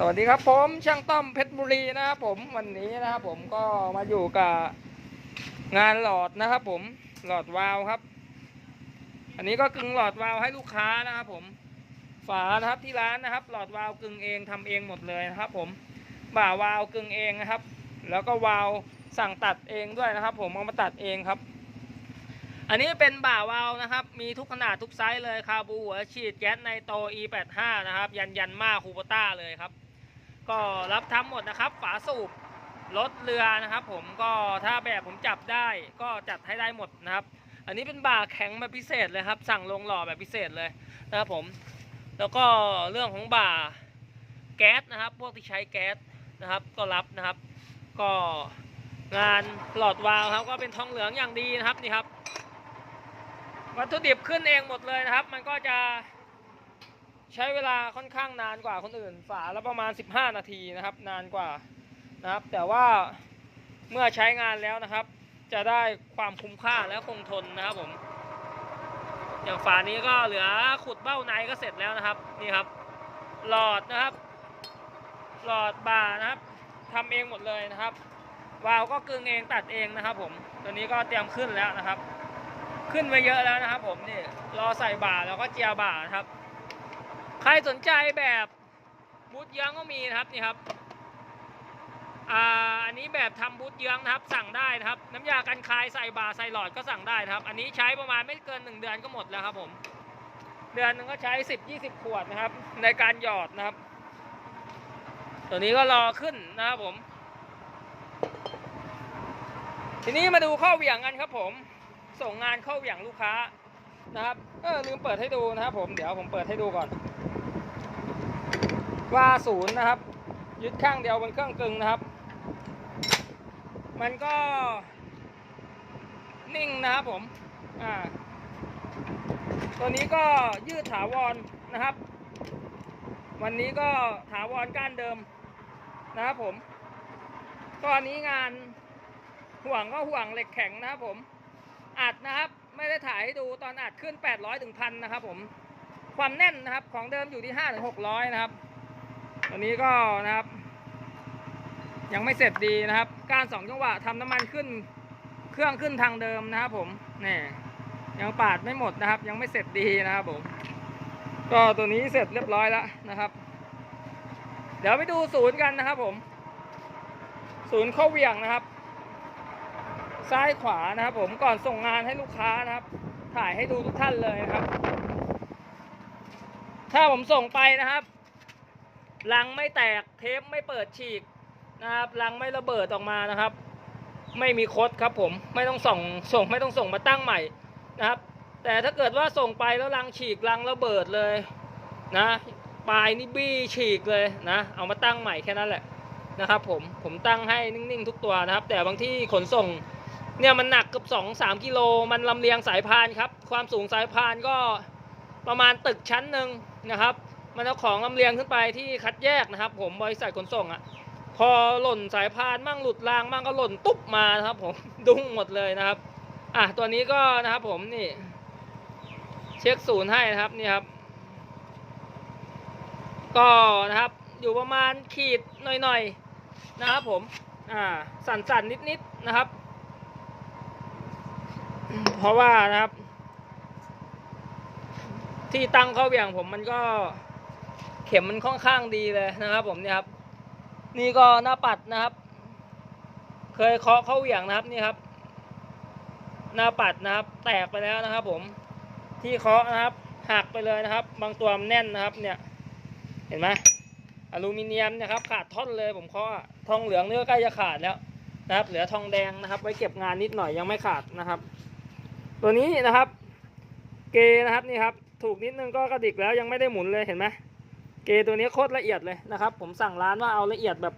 สวัสดีครับผมช่างต้อมเพชรบุรีนะครับผมวันนี้นะครับผมก็มาอยู่กับงานหลอดนะครับผมหลอดวาล์วครับ อันนี้ก็กึงหลอดวาล์วให้ลูกค้านะครับผมฝานะครับที่ร้านนะครับ หลอดวาล์วกึงเองทำเองหมดเลยนะครับ ผมบ่าวาล์วกึงเองนะครับ แล้วก็วาล์วสั่งตัดเองด้วยนะครับ ผมเอามาตัดเองครับ อันนี้เป็นบ่าวาล์วนะครับ มีทุกขนาดทุกไซส์เลยคาบูหัวฉีดแก๊สในโต E85 นะครับ ยันยันมาคูโบต้าเลยครับ ก็รับทำหมดนะครับ ฝาสูบรถเรือนะครับ ผมก็ถ้าแบบผมจับได้ก็จัดให้ได้หมดนะครับ อันนี้เป็นบ่าแข็งแบบพิเศษเลยครับ สั่งลงหล่อแบบพิเศษเลยนะครับผม แล้วก็เรื่องของบ่าแก๊สนะครับ พวกที่ใช้แก๊สนะครับ ก็รับนะครับ ก็งานหลอดวาล์วครับ ก็เป็นทองเหลืองอย่างดีนะครับนี่ครับ วัตถุดิบขึ้นเองหมดเลยนะครับ มันก็จะ ใช้เวลาค่อนข้างนานกว่าคนอื่น ฝาละประมาณ 15 นาทีนะครับ นานกว่านะครับ แต่ว่าเมื่อใช้งานแล้วนะครับ จะได้ความคุ้มค่าและคงทนนะครับผม อย่างฝานี้ก็เหลือขุดเบ้าในก็เสร็จแล้วนะครับนี่ครับ หลอดนะครับ หลอดบาร์นะครับทำเองหมดเลยนะครับวาล์วก็กึ่งเองตัดเองนะครับ ผมตัวนี้ก็เตรียมขึ้นแล้วนะครับ ขึ้นไปเยอะแล้วนะครับ ผมนี่รอใส่บ่าแล้วก็เจียบ่านะครับ ใครสนใจแบบบูทเยื้องก็มีนะครับนี่ครับอ่าอันนี้แบบทำบูทเยื้องนะครับ สั่งได้นะครับ น้ำยากันคายใส่บาใส่หลอดก็สั่งได้นะครับ อันนี้ใช้ประมาณไม่เกิน 1 เดือนก็หมดแล้วครับผม เดือนหนึงก็ใช้ 10-20 ขวดนะครับ ในการหยอดนะครับ ตัวนี้ก็รอขึ้นนะครับผม ทีนี้มาดูข้อเหวี่ยงกันครับผม ส่งงานเข้าเหวี่ยงลูกค้านะครับเออลืมเปิดให้ดูนะครับผมเดี๋ยวผมเปิดให้ดูก่อน ว่าศูนย์นะครับ ยึดข้างเดียวบนเครื่องกึ่งนะครับ มันก็นิ่งนะครับผม อ่า ตัวนี้ก็ยืดถาวรนะครับ วันนี้ก็ถาวรก้านเดิมนะครับผมก็อันนี้งานห่วงก็ห่วงเหล็กแข็งนะครับผม อัดนะครับ ไม่ได้ถ่ายให้ดูตอนอัดขึ้น 800ถึงพันนะครับผม ความแน่นนะครับของเดิมอยู่ที่5ถึง600นะครับ ตัวนี้ก็นะครับ ยังไม่เสร็จดีนะครับ การสองจังหวะทำน้ำมันขึ้น เครื่องขึ้นทางเดิมนะครับผมนี่ยังปาดไม่หมดนะครับ ยังไม่เสร็จดีนะครับผมก็ตัวนี้เสร็จเรียบร้อยแล้วนะครับ เดี๋ยวไปดูศูนย์กันนะครับ ผม ศูนย์เข้าเหวี่ยงนะครับ ซ้ายขวานะครับ ผมก่อนส่งงานให้ลูกค้านะครับ ถ่ายให้ดูทุกท่านเลยนะครับ ถ้าผมส่งไปนะครับ ลังไม่แตกเทปไม่เปิดฉีกนะครับลังไม่ระเบิดออกมานะครับ ไม่มีคดครับผมไม่ต้องส่งส่งไม่ต้องส่งมาตั้งใหม่นะครับ แต่ถ้าเกิดว่าส่งไปแล้วลังฉีกลังระเบิดเลยนะปลายนี่บี้ฉีกเลยนะเอามาตั้งใหม่แค่นั้นแหละนะครับผมผมตั้งให้นิ่งๆทุกตัวนะครับ แต่บางที่ขนส่งเนี่ยมันหนักเกือบสองสามกิโลมันลำเลียงสายพานครับ ความสูงสายพานก็ประมาณตึกชั้นหนึ่งนะครับ มันเอาของลำเลียงขึ้นไปที่คัดแยกนะครับ ผมบริษัทขนส่งอะ่ะพอหล่นสายพานมั่งหลุดรางมั่งก็หล่นตุ๊บมานะครับ ผมดุ้งหมดเลยนะครับ อะตัวนี้ก็นะครับ ผมนี่ เช็คศูนย์ให้นะครับนี่ครับ ก็นะครับ อยู่ประมาณขีดหน่อยๆนะครับ ผม อ่า สั่นๆนิดๆนะครับ เพราะว่านะครับ ที่ตั้งเข้าเหวี่ยงผมมันก็ เข็มมันค่อนข้างดีเลยนะครับ ผมเนี่ยครับ นี่ก็หน้าปัดนะครับ เคยเคาะเข้าเหวี่ยงนะครับนี่ครับ หน้าปัดนะครับ แตกไปแล้วนะครับ ผมที่เคาะนะครับหักไปเลยนะครับ บางตัวมันแน่นนะครับ เนี่ย เห็นไหมอลูมิเนียมนะครับ ขาดท่อนเลยผมเคาะทองเหลืองเนี่ก็ใกล้จะขาดแล้วนะครับ เหลือทองแดงนะครับ ไว้เก็บงานนิดหน่อยยังไม่ขาดนะครับ ตัวนี้นะครับ เกนะครับนี่ครับ ถูกนิดนึงก็กระดิกแล้วยังไม่ได้หมุนเลยเห็นไหม เกตัวนี้โคตรละเอียดเลยนะครับ ผมสั่งร้านว่าเอาละเอียดแบบ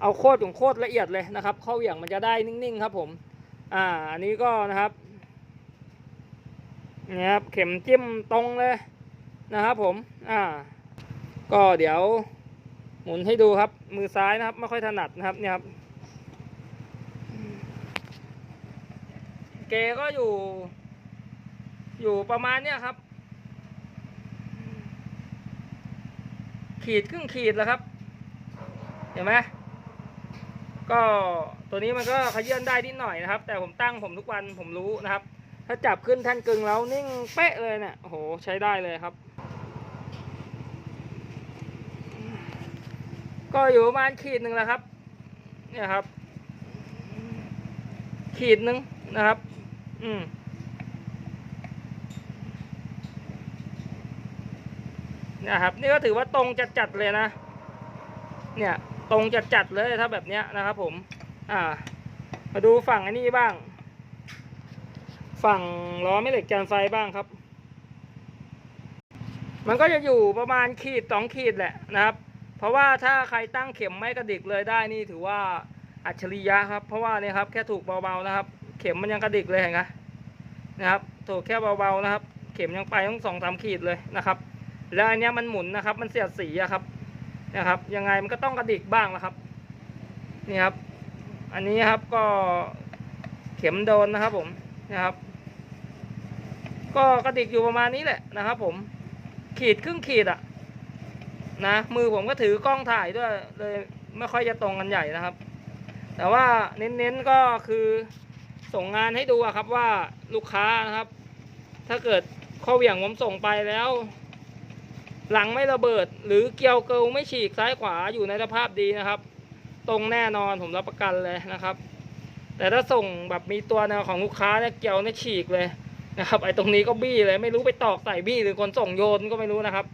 เอาโคตรของโคตรละเอียดเลยนะครับ เข้าเหวี่ยงมันจะได้นิ่งๆครับ ผม อ่า อันนี้ก็นะครับนี่ครับเข็มจิ้มตรงเลยนะครับ ผม อ่า ก็เดี๋ยว หมุนให้ดูครับ มือซ้ายนะครับ ไม่ค่อยถนัดนะครับ เนี่ยครับเกก็อยู่ อยู่ประมาณเนี้ยครับ ขีดครึ่งขีดแล้วครับ เห็นไหมก็ตัวนี้มันก็ขยื่นได้นิดหน่อยนะครับ แต่ผมตั้งผมทุกวันผมรู้นะครับ ถ้าจับขึ้นแท่นกึ่งแล้วนิ่งเป๊ะเลยเนี่ยโอ้โหใช้ได้เลยครับ ก็อยู่ประมาณขีดหนึ่งแหละครับ เนี่ยครับ ขีดหนึ่งนะครับ อืม นะครับ นี่ก็ถือว่าตรงจัดๆเลยนะ เนี่ยตรงจัดๆเลยถ้าแบบเนี้ยนะครับ ผม อ่า มาดูฝั่งอันนี้บ้าง ฝั่งล้อไม่เหล็กจานไฟบ้างครับ มันก็จะอยู่ประมาณขีดสองขีดแหละนะครับ เพราะว่าถ้าใครตั้งเข็มไม่กระดิกเลยได้นี่ถือว่าอัจฉริยะครับ เพราะว่าเนี่ยครับแค่ถูกเบาๆนะครับ เข็มมันยังกระดิกเลยเห็นไหมนะครับถูกแค่เบาๆนะครับ เข็มยังไปต้องสองสามขีดเลยนะครับ แล้วอันนี้มันหมุนนะครับ มันเสียดสีอะครับนะครับ ยังไงมันก็ต้องกระดิกบ้างนะครับ นี่ครับ อันนี้ครับก็เข็มโดนนะครับ ผมนะครับ ก็กระดิกอยู่ประมาณนี้แหละนะครับ ผม ขีดครึ่งขีดอะนะมือผมก็ถือกล้องถ่ายด้วยเลยไม่ค่อยจะตรงกันใหญ่นะครับ แต่ว่าเน้นๆก็คือส่งงานให้ดูอะครับว่าลูกค้านะครับ ถ้าเกิดข้อเหวี่ยงผมส่งไปแล้ว หลังไม่ระเบิด หรือเกลียวเกลไม่ฉีกซ้ายขวาอยู่ในสภาพดีนะครับ ตรงแน่นอนผมรับประกันเลยนะครับ แต่ถ้าส่งแบบมีตัวแนวของลูกค้าเนี่ยเกลียวเนี่ยฉีกเลยนะครับไอ้ตรงนี้ก็บี้เลยไม่รู้ไปตอกใส่บี้หรือคนส่งโยนก็ไม่รู้นะครับ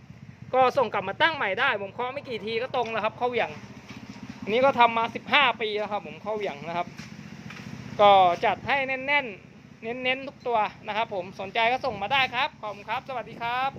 ก็ส่งกลับมาตั้งใหม่ได้ผมเคาะไม่กี่ทีก็ตรงแล้วครับเข้าเหวี่ยงนี้ก็ทำมาสิบห้าปีแล้วครับ ผมเข้าเหวี่ยงนะครับ ก็จัดให้แน่นๆ เน้นๆทุกตัวนะครับ ผมสนใจก็ส่งมาได้ครับขอบคุณครับ สวัสดีครับ